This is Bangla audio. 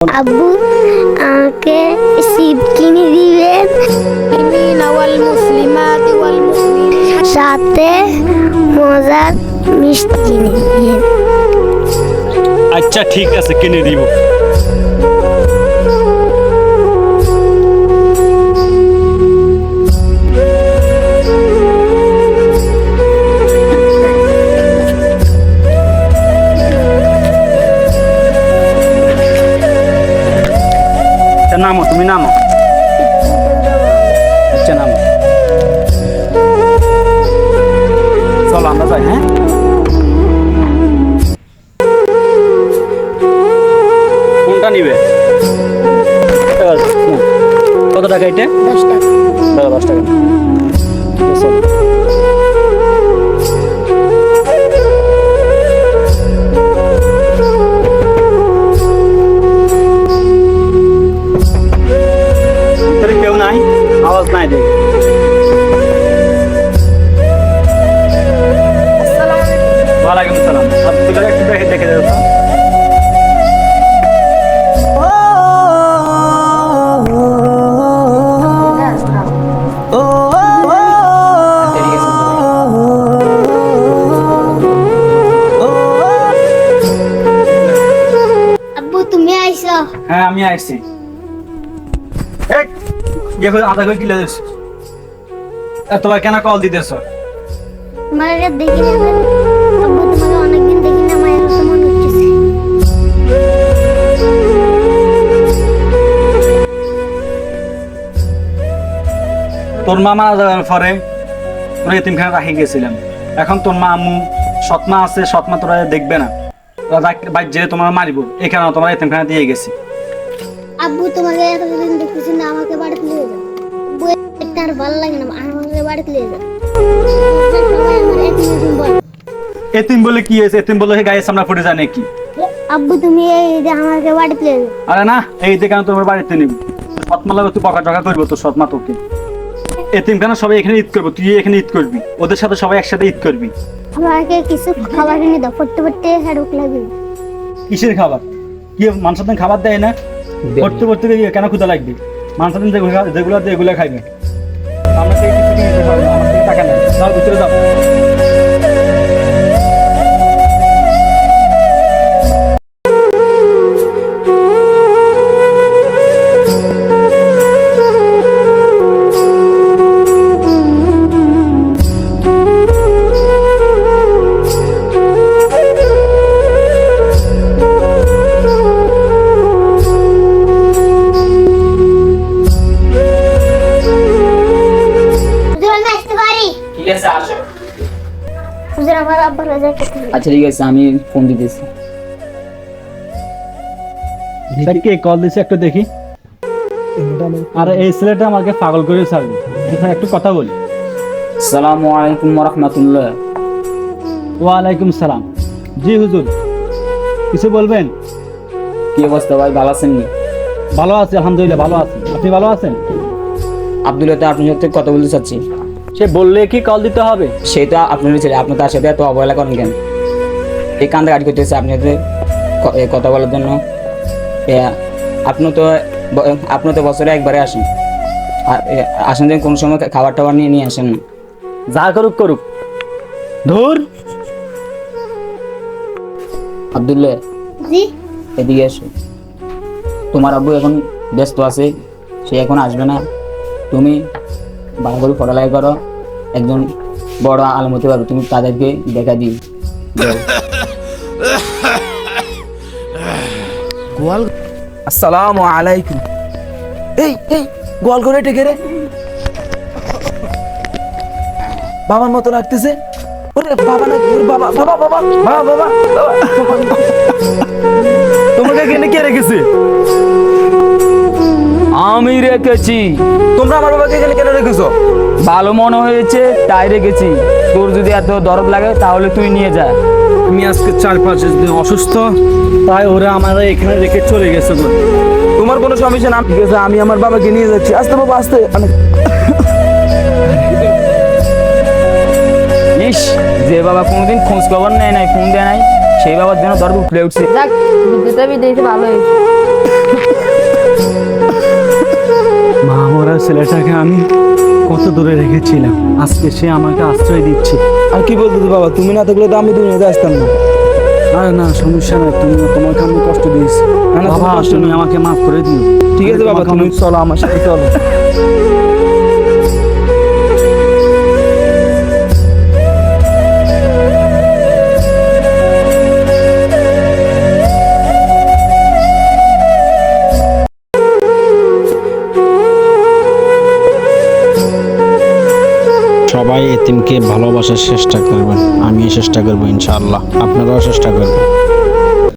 আবু আমাকে শিব কিনে দিবেন সাথে মজার মিষ্টি কিনে দিবেন আচ্ছা ঠিক আছে, কিনে দিব। নামো তুমি নামো। আচ্ছা নামো। চলো আমরা যাই হ্যাঁ? কোনটা নিবে। কত টাকা এটা? দশ টাকা। দশ টাকা। নাই দেখ ওয়ালাইকুম সালাম। একটু দেখে দেখে যাও। আব্বু তুমি আইছো হ্যাঁ আমি আসছি করে আধা করে কিলো দিস তোমার কেন কল দিতেছ? তোমার দেখি না তোমাকে অনেকদিন দেখি না আমার এত মনে হচ্ছে। তোর মা মারা যাওয়ার পরে তোর এতিমখানে রাখি গেছিলাম। এখন তোর মা আম্মু সৎমা আছে সৎমা তোরা দেখবে না। বাইর যে তোমার মারিব। এখানে তোমার এতিমখানে দিয়ে গেছি। আব্বু তোমাকে এতদিন দেখতেছি না আমাকে বাড়িতে নিয়ে যাও। এটা আর ভালো লাগে না আমাকে বাড়িতে নিয়ে যাও। এতিম বলে কি হয়েছে? এতিম বলে গায়ে সামনা ফুটে জানে কি আব্বু তুমি এই যে আমাকে বাড়িতে নিয়ে যাও। আরে না এই দেখে আমি তোমার বাড়িতে নিব? সৎমা লাগে তুই পকা টকা করব তোর সৎমা তোকে। এতিমখানা সবাই এখানে ঈদ করব? তুই এখানে ঈদ করবি? ওদের সাথে সবাই একসাথে ঈদ করবি? আমাকে কিছু খাবার কিনে দাও পড়তে পড়তে হেডুক লাগবে। কিসের খাবার? কি মানুষের খাবার দেয় না? পড়তে পড়তে কেন ক্ষুদা লাগবে? মানুষের দিন যেগুলো যেগুলো এগুলো খাইবে। আমরা সেই কিছু টাকা নেই। তার ভিতরে যাও। আচ্ছা ঠিক আছে আমি ফোন দিতেছি। স্যার কে কল দিছে একটু দেখি। আরে এই ছেলেটা আমাকে পাগল করে ছাড়বে এখানে একটু কথা বলি। সালামু আলাইকুম রহমতুল্লাহ ওয়ালাইকুম সালাম। জি হুজুর। কিছু বলবেন? কি অবস্থা ভাই ভালো আছেন ভালো আছি আলহামদুলিল্লাহ ভালো আছি। আপনি ভালো আছেন? আব্দুল্লাহ তো আপনার সাথে কথা বলতে চাচ্ছি। সে বললে কি কল দিতে হবে? সে তো আপনার ছেলে আপনি তার সাথে এত অবহেলা করেন কেন? এই কান্দা গাড়ি করতেছে আপনি কথা বলার জন্য। এ, আপনি তো আপনি তো বছরে একবারে আসেন। আর আসেন যে কোনো সময় খাবার টাবার নিয়ে নিয়ে আসেন না। যা করুক করুক। ধুর! আব্দুল্লাহ এদিকে এসো। তোমার আব্বু এখন ব্যস্ত আছে সে এখন আসবে না। তুমি ভালো করে পড়ালেখা করো। একজন বড় আলম হতে পারো, তুমি তাদেরকে দেখা যাও। গোয়াল আলাইকুম। এই এই গোয়াল করে টেকে রে। বাবার মতো লাগতেছে। ওরে বাবা না ওরে বাবা বাবা বাবা বাবা বাবা। তোমাকে এখানে কে রেখেছে? আমি রেখেছি। তোমরা আমার বাবাকে এখানে কেন রেখেছো? ভালো মনে হয়েছে তাই রেখেছি। তোর যদি এত দরদ লাগে তাহলে তুই নিয়ে যা। আমি আজকে চার পাঁচ দিন অসুস্থ তাই ওরা আমার এখানে রেখে চলে গেছে তোমার কোনো সমস্যা না? ঠিক আছে আমি আমার বাবাকে নিয়ে যাচ্ছি। আস্তে বাবা আস্তে। ইস যে বাবা কোনোদিন খোঁজ খবর নেয় নাই ফোন দেয় নাই সেই বাবার জন্য দরদ উঠলে উঠছে। যাক বিদ্যুৎটা ভালো হয়েছে। ছিলাম আজকে সে আমাকে আশ্রয় দিচ্ছে। আর কি বলতে বাবা? তুমি না থাকলে তো আমি দুনিয়াতে আসতাম না। আরে না সমস্যা নাই তুমি তোমাকে আমি কষ্ট দিয়েছি। না, না, বাবা তুমি। আমাকে মাফ করে দিও। ঠিক আছে বাবা তুমি চলো আমার সাথে চলো। সবাই এতিমকে ভালোবাসার চেষ্টা করবেন। আমি চেষ্টা করব ইনশাআল্লাহ। আপনারাও চেষ্টা করবেন।